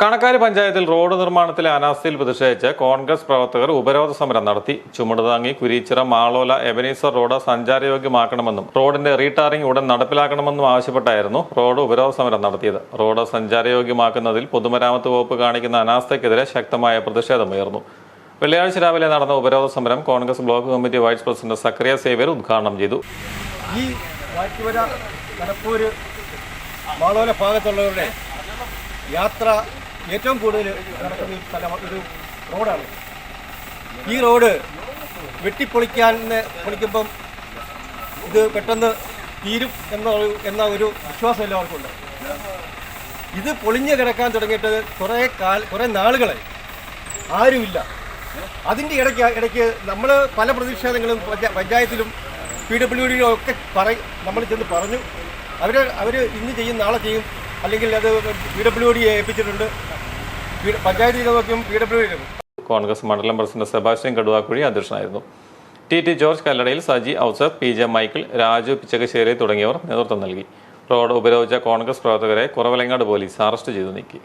കണക്കാരി പഞ്ചായത്തിൽ റോഡ് നിർമ്മാണത്തിലെ അനാസ്ഥയിൽ പ്രതിഷേധിച്ച് കോൺഗ്രസ് പ്രവർത്തകർ ഉപരോധ സമരം നടത്തി. ചുമടുതാങ്ങി കുരീച്ചിറ മാളോല എബനീസർ റോഡ് സഞ്ചാരയോഗ്യമാക്കണമെന്നും റോഡിന്റെ റീടാറിംഗ് ഉടൻ നടപ്പിലാക്കണമെന്നും ആവശ്യപ്പെട്ടായിരുന്നു റോഡ് ഉപരോധ സമരം നടത്തിയത്. റോഡ് സഞ്ചാരയോഗ്യമാക്കുന്നതിൽ പൊതുമരാമത്ത് വകുപ്പ് കാണിക്കുന്ന അനാസ്ഥയ്ക്കെതിരെ ശക്തമായ പ്രതിഷേധമുയർന്നു. വെള്ളിയാഴ്ച രാവിലെ നടന്ന ഉപരോധ സമരം Congress block committee vice president Zachariah Xavier ഉദ്ഘാടനം ചെയ്തു. ഈ ഭാഗത്തുള്ളവരുടെ യാത്ര ഏറ്റവും കൂടുതൽ നടക്കുന്ന സ്ഥലം ഒരു റോഡാണ്. ഈ റോഡ് വെട്ടിപ്പൊളിക്കാൻ പൊളിക്കുമ്പം ഇത് പെട്ടെന്ന് തീരും എന്ന എന്ന ഒരു വിശ്വാസം എല്ലാവർക്കുണ്ട് ഇത് പൊളിഞ്ഞു കിടക്കാൻ തുടങ്ങിയിട്ട് കുറേ കാല കുറേ നാളുകളായി ആരുമില്ല. അതിന്റെ ഇടയ്ക്ക് ഇടയ്ക്ക് നമ്മൾ പല പ്രതിഷേധങ്ങളും പഞ്ചായത്തിലും പി ഡബ്ല്യു ഡിയിലും ഒക്കെ പറ നമ്മൾ ചെന്ന് പറഞ്ഞു. അവർ അവർ ഇന്ന് ചെയ്യും നാളെ ചെയ്യും. അല്ലെങ്കിൽ അത് പി ഡബ്ല്യു ഡി ഏൽപ്പിച്ചിട്ടുണ്ട്. പഞ്ചായത്ത് ചെയ്ത് നോക്കിയും പി ഡബ്ല്യു കോൺഗ്രസ് മണ്ഡലം പ്രസിഡന്റ് സെബാസ്റ്റ്യൻ കടുവാക്കുഴി അധ്യക്ഷനായിരുന്നു. T. T. George Kalladayil Saji Auser P. J. Michael Raju Pichakasseri തുടങ്ങിയവർ നേതൃത്വം നൽകി. റോഡ് ഉപരോധിച്ച കോൺഗ്രസ് പ്രവർത്തകരെ കുറവലങ്ങാട് പോലീസ് അറസ്റ്റ് ചെയ്തു നീക്കി.